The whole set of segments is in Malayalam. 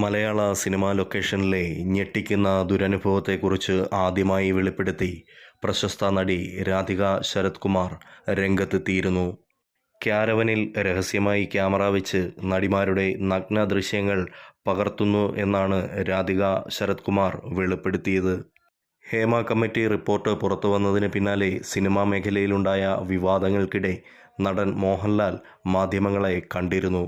മലയാള സിനിമാ ലൊക്കേഷനിലെ ഞെട്ടിക്കുന്ന ദുരനുഭവത്തെക്കുറിച്ച് ആദ്യമായി വെളിപ്പെടുത്തി പ്രശസ്ത നടി രാധിക ശരത് കുമാർ രംഗത്തെത്തിയിരുന്നു. ക്യാരവനിൽ രഹസ്യമായി ക്യാമറ വെച്ച് നടിമാരുടെ നഗ്ന ദൃശ്യങ്ങൾ പകർത്തുന്നു എന്നാണ് രാധിക ശരത് കുമാർ വെളിപ്പെടുത്തിയത്. ഹേമ കമ്മിറ്റി റിപ്പോർട്ട് പുറത്തു വന്നതിന് പിന്നാലെ സിനിമാ മേഖലയിലുണ്ടായ വിവാദങ്ങൾക്കിടെ നടൻ മോഹൻലാൽ മാധ്യമങ്ങളെ കണ്ടിരുന്നു.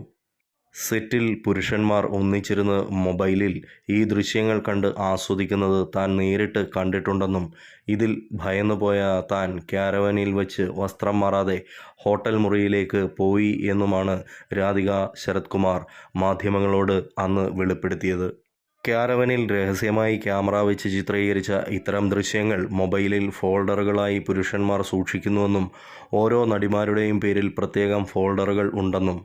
സെറ്റിൽ പുരുഷന്മാർ ഒന്നിച്ചിരുന്ന് മൊബൈലിൽ ഈ ദൃശ്യങ്ങൾ കണ്ട് ആസ്വദിക്കുന്നത് താൻ നേരിട്ട് കണ്ടിട്ടുണ്ടെന്നും ഇതിൽ ഭയന്നുപോയ താൻ ക്യാരവനിൽ വച്ച് വസ്ത്രം മാറാതെ ഹോട്ടൽ മുറിയിലേക്ക് പോയി എന്നുമാണ് രാധിക ശരത്കുമാർ മാധ്യമങ്ങളോട് അന്ന് വെളിപ്പെടുത്തിയത്. ക്യാരവനിൽ രഹസ്യമായി ക്യാമറ വെച്ച് ചിത്രീകരിച്ച ഇത്തരം ദൃശ്യങ്ങൾ മൊബൈലിൽ ഫോൾഡറുകളായി പുരുഷന്മാർ സൂക്ഷിക്കുന്നുവെന്നും ഓരോ നടിമാരുടെയും പേരിൽ പ്രത്യേകം ഫോൾഡറുകൾ ഉണ്ടെന്നും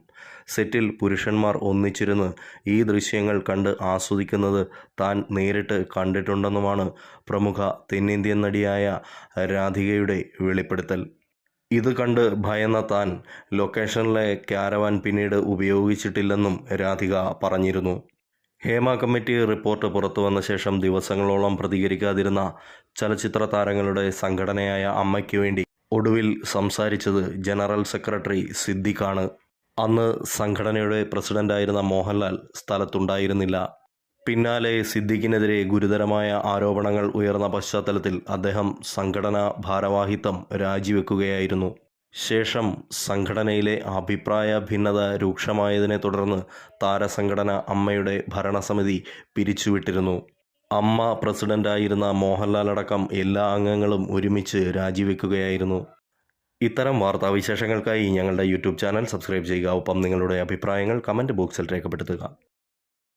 സെറ്റിൽ പുരുഷന്മാർ ഒന്നിച്ചിരുന്ന് ഈ ദൃശ്യങ്ങൾ കണ്ട് ആസ്വദിക്കുന്നത് താൻ നേരിട്ട് കണ്ടിട്ടുണ്ടെന്നുമാണ് പ്രമുഖ തെന്നിന്ത്യൻ നടിയായ രാധികയുടെ വെളിപ്പെടുത്തൽ. ഇത് കണ്ട് ഭയന്ന താൻ ലൊക്കേഷനിലെ ക്യാരവാൻ പിന്നീട് ഉപയോഗിച്ചിട്ടില്ലെന്നും രാധിക പറഞ്ഞിരുന്നു. ഹേമ കമ്മിറ്റി റിപ്പോർട്ട് പുറത്തു വന്ന ശേഷം ദിവസങ്ങളോളം പ്രതികരിക്കാതിരുന്ന ചലച്ചിത്ര താരങ്ങളുടെ സംഘടനയായ അമ്മയ്ക്ക് വേണ്ടി ഒടുവിൽ സംസാരിച്ചത് ജനറൽ സെക്രട്ടറി സിദ്ദിഖാണ്. അന്ന് സംഘടനയുടെ പ്രസിഡന്റായിരുന്ന മോഹൻലാൽ സ്ഥലത്തുണ്ടായിരുന്നില്ല. പിന്നാലെ സിദ്ദിഖിനെതിരെ ഗുരുതരമായ ആരോപണങ്ങൾ ഉയർന്ന പശ്ചാത്തലത്തിൽ അദ്ദേഹം സംഘടനാ ഭാരവാഹിത്വം രാജിവെക്കുകയായിരുന്നു. ശേഷം സംഘടനയിലെ അഭിപ്രായ ഭിന്നത രൂക്ഷമായതിനെ തുടർന്ന് താരസംഘടന അമ്മയുടെ ഭരണസമിതി പിരിച്ചുവിട്ടിരുന്നു. അമ്മ പ്രസിഡന്റായിരുന്ന മോഹൻലാൽ അടക്കം എല്ലാ അംഗങ്ങളും ഒരുമിച്ച് രാജിവെക്കുകയായിരുന്നു. ഇത്തരം വാർത്താവിശേഷങ്ങൾക്കായി ഞങ്ങളുടെ യൂട്യൂബ് ചാനൽ സബ്സ്ക്രൈബ് ചെയ്യുക. ഒപ്പം നിങ്ങളുടെ അഭിപ്രായങ്ങൾ കമന്റ് ബോക്സിൽ രേഖപ്പെടുത്തുക.